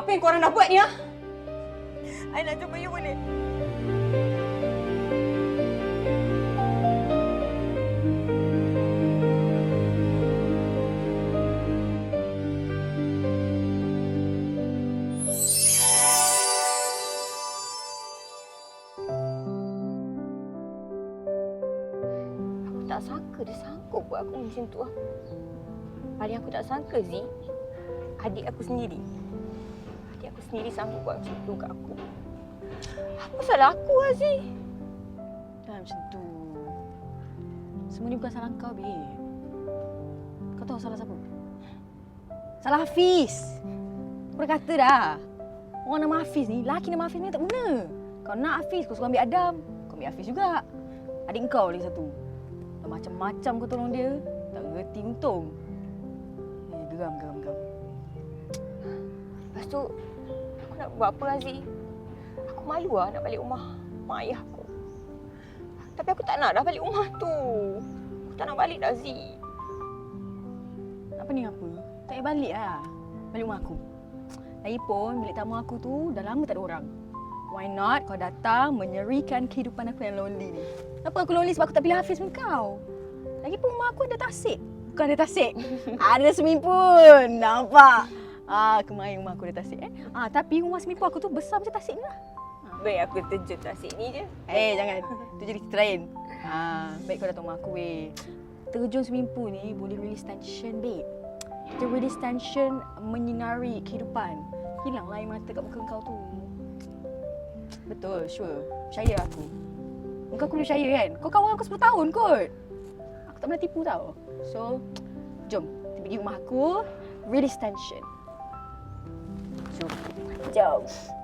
Apa yang korang dah buat ni, ha? I nak jumpa you boleh? Aku tak sangka dia sanggup buat aku macam tu lah. Paling aku tak sangka Zee, adik aku sendiri. Aku sendiri sanggup buat macam tu kat aku. Apa salah aku Zee? Jangan macam tu. Semua ni bukan salah kau, babe. Kau tahu salah siapa? Salah Hafiz. Aku dah kata dah. Orang nama Hafiz ni, laki nama Hafiz ni tak guna. Kau nak Hafiz, kau suruh ambil Adam. Kau ambil Hafiz juga. Adik kau lagi satu. Macam-macam kau tolong dia. Tak reti untung. Eh, geram, geram, geram. Lepas tu, nak buat apa Aziz? Aku malu lah nak balik rumah mak ayah aku. Tapi aku tak nak dah balik rumah tu. Aku tak nak balik dah Aziz. Apa ni apa? Tak payah balik lah. Balik rumah aku. Lagipun bilik tamu aku tu dah lama tak ada orang. Why not kau datang menyerikan kehidupan aku yang lonely ni. Kenapa aku lonely sebab aku tak pilih Hafiz pun kau. Lagipun rumah aku ada tasik. Bukan ada tasik. ada swimming pool. Nampak? Ah, kemarin rumah aku ada tasik eh. Ah, tapi rumah pool aku tu besar macam tasik ni lah. Baik aku terjun tasik ni je. Eh, jangan. Tu jadi cerita lain. Ah, baik kau datang rumah aku weh. Terjun pool ni boleh release tension, babe. Kita release tension menyinari kehidupan. Hilanglah air mata kat muka kau tu. Betul, sure. Percaya aku. Muka aku boleh percaya kan? Kau kawan aku 10 tahun kot. Aku tak pernah tipu tau. So, jom. Kita pergi rumah aku. Release tension. Jom. Jom.